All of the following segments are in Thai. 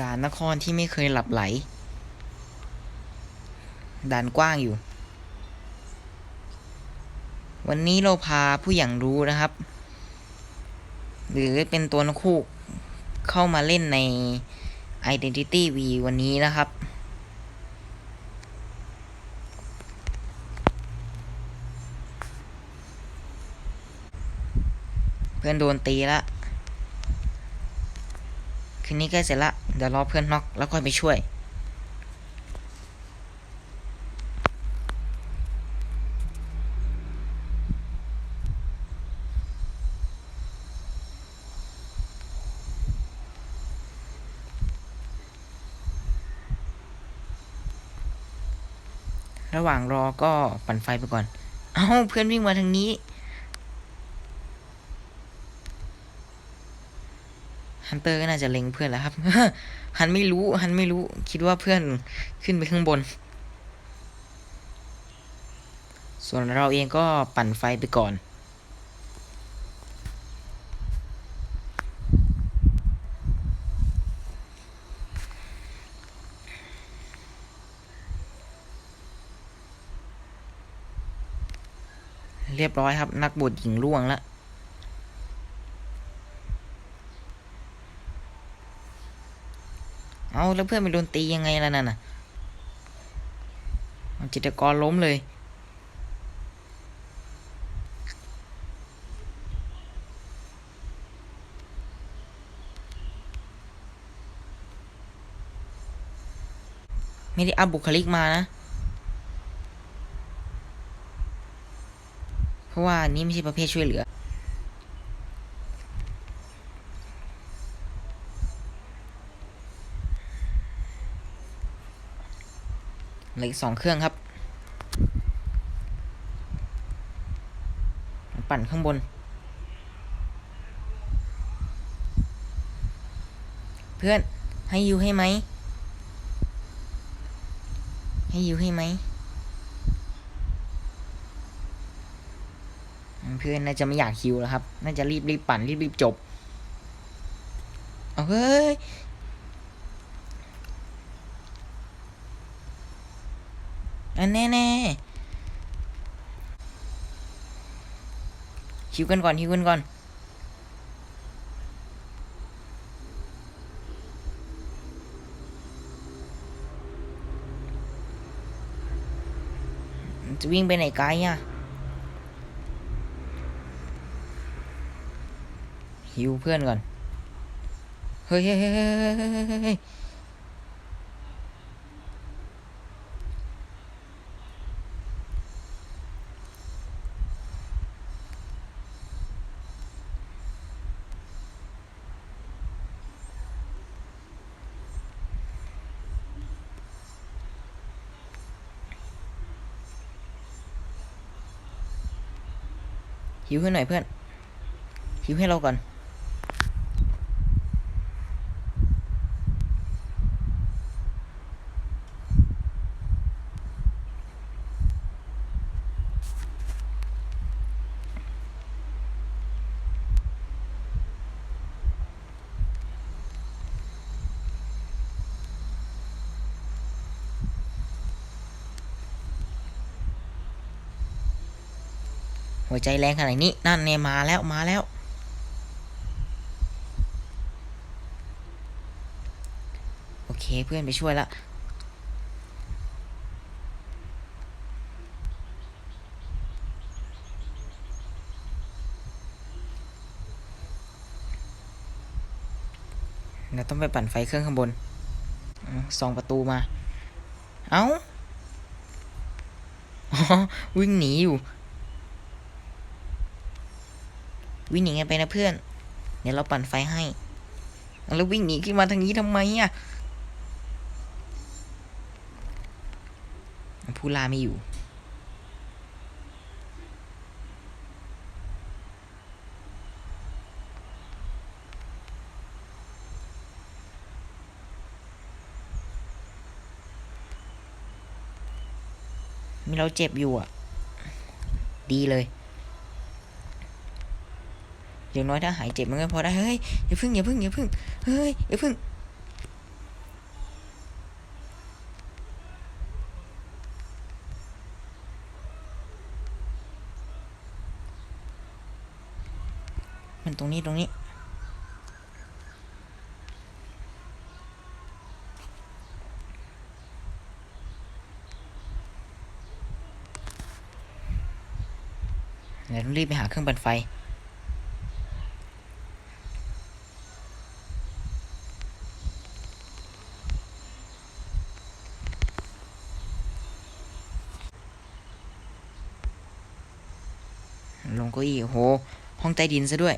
ด่านนครที่ไม่เคยหลับไหล ด่านกว้างอยู่ วันนี้เราพาผู้อย่างรู้นะครับ หรือเป็นตัวนกคู่เข้ามาเล่นใน Identity V วันนี้นะครับ เพื่อนโดนตีละ คืนนี้ใกล้เสร็จละ เดี๋ยวรอเพื่อนน็อกแล้วค่อยไปช่วย ระหว่างรอก็ปั่นไฟไปก่อน เอ้าเพื่อนวิ่งมาทางนี้ ฮันเตอร์ก็น่าจะเล็งเพื่อนแล้วครับ ฮันไม่รู้ ฮันไม่รู้ คิดว่าเพื่อนขึ้นไปข้างบน ส่วนเราเองก็ปั่นไฟไปก่อนเรียบร้อยครับ นักบวชหญิงล่วงแล้ว เอาแล้วเพื่อนไปโดนตียังไงล่ะนั่นน่ะจิตกรล้มเลย ไม่ได้อัพบุคลิกมานะ เพราะว่านี่ไม่ใช่ประเภทช่วยเหลือ เหลืออีกสองเครื่องครับ ปั่นข้างบน เพื่อนให้ยูให้ไหม ให้ยูให้ไหมอืมเพื่อนน่าจะไม่อยากคิวแล้วครับ น่าจะรีบรีบปั่นรีบรีบจบ เอาเฮ้ย อันแน่แน่คิวกันก่อนคิวกันก่อน จะวิ่งไปไหนไกลอะฮิวเพื่อนก่อน เฮ้ยเฮ้ยเฮ้ยเฮ้ยเฮ้ยเฮ้ยเฮ้ย หิวให้หน่อยเพื่อนหิวให้เราก่อน หัวใจแรงขนาดนี้ นั่นเนี่ยมาแล้วมาแล้ว โอเคเพื่อนไปช่วยละเราต้องไปปั่นไฟเครื่องข้างบนส่องประตูมา เอา้าวิ่งหนีอยู่ วิ่งหนีกันไปนะเพื่อน เดี๋ยวเราปั่นไฟให้ แล้ววิ่งหนีขึ้นมาทางนี้ทำไมอะผู้ลาไม่อยู่ มีเราเจ็บอยู่อะ ดีเลย อย่างน้อยถ้าหายเจ็บมันก็พอได้เฮ้ยอย่าพึ่งอย่าพึ่งอย่าพึ่งเฮ้ยอย่าพึ่งมันตรงนี้ตรงนี้ เดี๋ยวต้องรีบไปหาเครื่องปั่นไฟ ลงเก้าอี้โห ห้องใต้ดินซะด้วย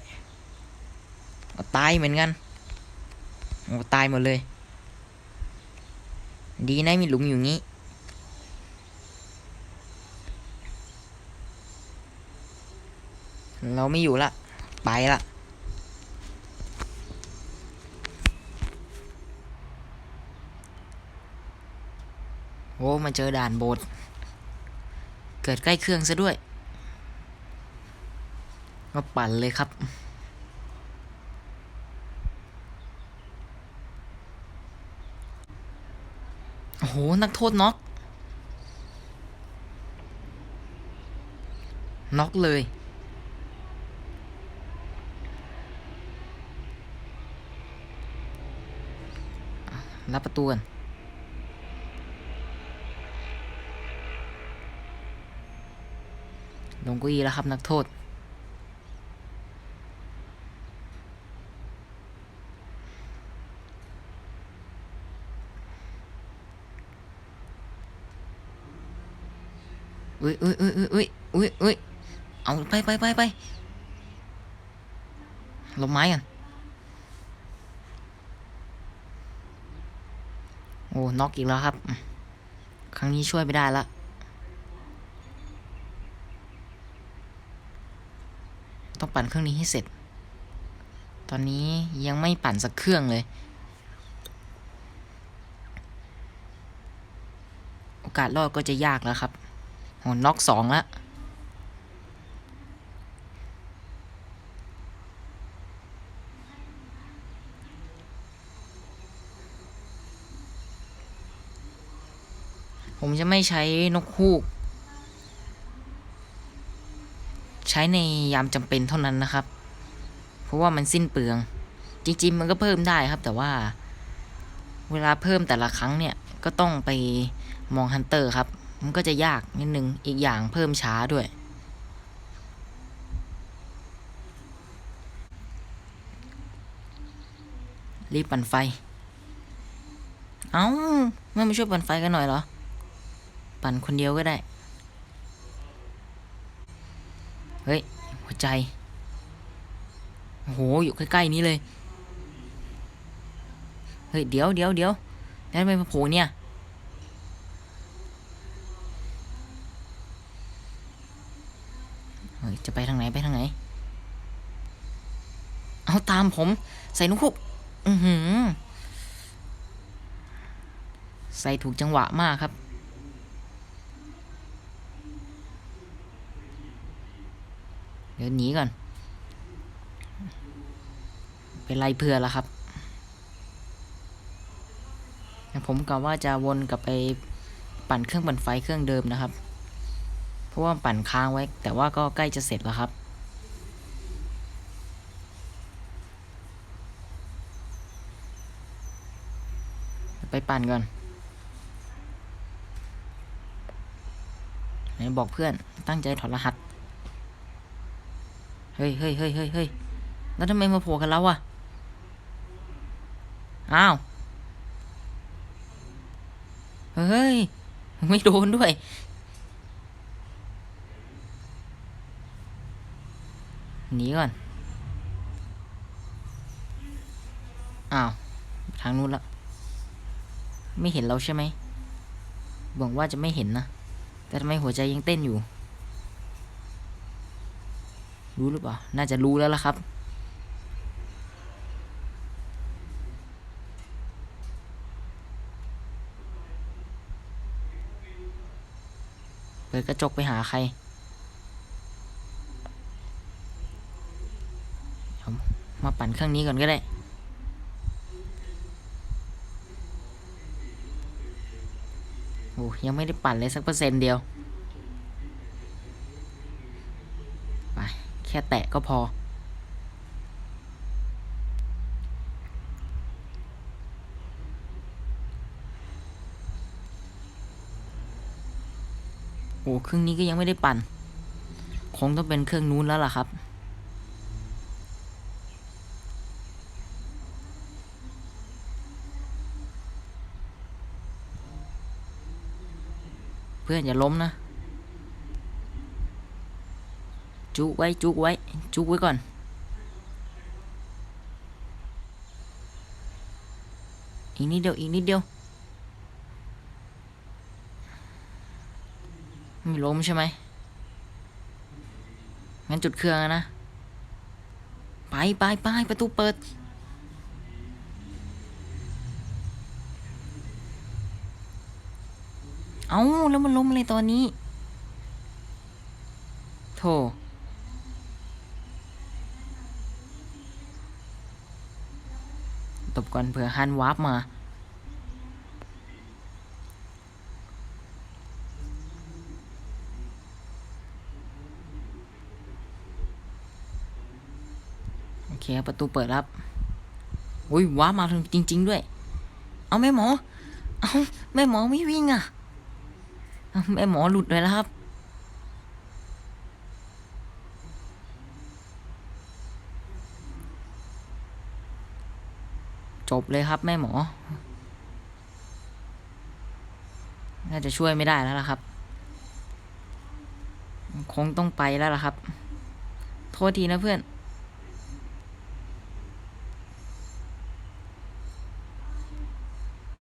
ตายเหมือนกันโอ้ตายหมดเลย ดีนะมีหลุมอยู่งี้ เราไม่อยู่ละ ไปละโอ้มาเจอด่านโบสถ์เกิดใกล้เครื่องซะด้วย มาปั่นเลยครับ โอ้โห นักโทษน็อกน็อกเลย รับประตูกันลงกุยแล้วครับนักโทษ อุ้ยอุ้ยอุ้ยอุ้ยอุ้ยอุ้ยเอาไปไปไปไปลงไม้กันโอ้น็อกอีกแล้วครับ ครั้งนี้ช่วยไม่ได้ละต้องปั่นเครื่องนี้ให้เสร็จ ตอนนี้ยังไม่ปั่นสักเครื่องเลย โอกาสรอดก็จะยากแล้วครับ โหน็อกสองล้วผมจะไม่ใช้นกฮูก ใช้ในยามจำเป็นเท่านั้นนะครับ เพราะว่ามันสิ้นเปลือง จริงๆ มันก็เพิ่มได้ครับ แต่ว่า เวลาเพิ่มแต่ละครั้งเนี่ย ก็ต้องไปมองฮันเตอร์ครับ มันก็จะยากนิดนึง อีกอย่างเพิ่มช้าด้วย รีบปั่นไฟ เอา้า ไม่มาช่วยปั่นไฟกันหน่อยเหรอ ปั่นคนเดียวก็ได้ เฮ้ย หัวใจ โอ้โห อยู่ใกล้ ๆ นี้เลย เฮ้ย เดี๋ยวเดี๋ยวเดี๋ยวแล้วทำไมมาโผล่เนี่ย เฮ้ย จะไปทางไหนไปทางไหน เอาตามผม ใส่นุคุกอือหือ ใส่ถูกจังหวะมากครับ เดี๋ยวหนีก่อน เป็นไรเพื่อล้วครับ ผมกะว่าจะวนกลับไปปั่นเครื่องปั่นไฟเครื่องเดิมนะครับ เพราะว่าปั่นค้างไว้ แต่ว่าก็ใกล้จะเสร็จแล้วครับ ไปปั่นก่อนไหนบอกเพื่อนตั้งใจถอดรหัส เฮ้ยเฮ้ยเฮ้ยเฮ้ยเฮ้ยแล้วทำไมมาโผล่กันแล้วอะอ้าว เฮ้ย ไม่โดนด้วย หนีก่อน อ้าว ทางนู้นละ ไม่เห็นเราใช่ไหมบอกว่าจะไม่เห็นนะ แต่ทำไมหัวใจยังเต้นอยู่ รู้หรือเปล่า น่าจะรู้แล้วล่ะครับเปิดกระจกไปหาใคร มาปั่นเครื่องนี้ก่อนก็ได้ โอ้ยังไม่ได้ปั่นเลยสักเปอร์เซ็นต์เดียว ไป แค่แตะก็พอ โอ้เครื่องนี้ก็ยังไม่ได้ปั่น คงต้องเป็นเครื่องนู้นแล้วล่ะครับ เพื่อนอย่าล้มนะ จุกไว้จุกไว้ จุกไว้ก่อน อีกนิดเดียว อีกนิดเดียว ไม่ล้มใช่ไหม งั้นจุดเครื่องนะ ไปไปไปประตูเปิด เอาแล้วมันล้มเลยตอนนี้โธ่ตบก่อนเผื่อฮันวาร์ปมา โอเคประตูเปิดรับอุ้ยวาร์ปมาถึงจริง ๆ ด้วย เอาแม่หมอ เอาแม่หมอไม่วิ่งอะ แม่หมอหลุดเลยแล้วครับ จบเลยครับแม่หมอ น่าจะช่วยไม่ได้แล้วล่ะครับ คงต้องไปแล้วล่ะครับ โทษทีนะเพื่อน